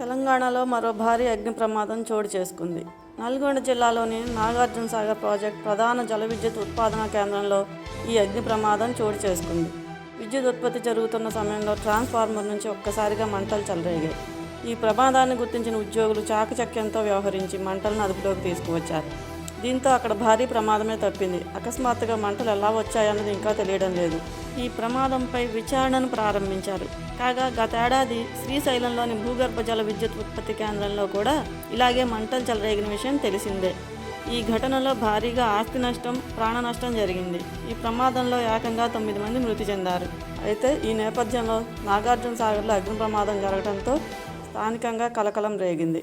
తెలంగాణలో మరో భారీ అగ్ని ప్రమాదం చోటు చేసుకుంది. నల్గొండ జిల్లాలోని నాగార్జున సాగర్ ప్రాజెక్ట్ ప్రధాన జల విద్యుత్ ఉత్పాదన కేంద్రంలో ఈ అగ్ని ప్రమాదం చోటు చేసుకుంది. విద్యుత్ ఉత్పత్తి జరుగుతున్న సమయంలో ట్రాన్స్ఫార్మర్ నుంచి ఒక్కసారిగా మంటలు చెలరేగాయి. ఈ ప్రమాదాన్ని గుర్తించిన ఉద్యోగులు చాకచక్యంతో వ్యవహరించి మంటలను అదుపులోకి తీసుకువచ్చారు. దీంతో అక్కడ భారీ ప్రమాదమే తప్పింది. అకస్మాత్తుగా మంటలు ఎలా వచ్చాయన్నది ఇంకా తెలియడం లేదు. ఈ ప్రమాదంపై విచారణను ప్రారంభించారు. కాగా గతేడాది శ్రీశైలంలోని భూగర్భ జల విద్యుత్ ఉత్పత్తి కేంద్రంలో కూడా ఇలాగే మంటలు చెలరేగిన విషయం తెలిసిందే. ఈ ఘటనలో భారీగా ఆస్తి నష్టం ప్రాణ నష్టం జరిగింది. ఈ ప్రమాదంలో ఏకంగా తొమ్మిది మంది మృతి చెందారు. అయితే ఈ నేపథ్యంలో నాగార్జున సాగర్లో అగ్ని ప్రమాదం జరగడంతో స్థానికంగా కలకలం రేగింది.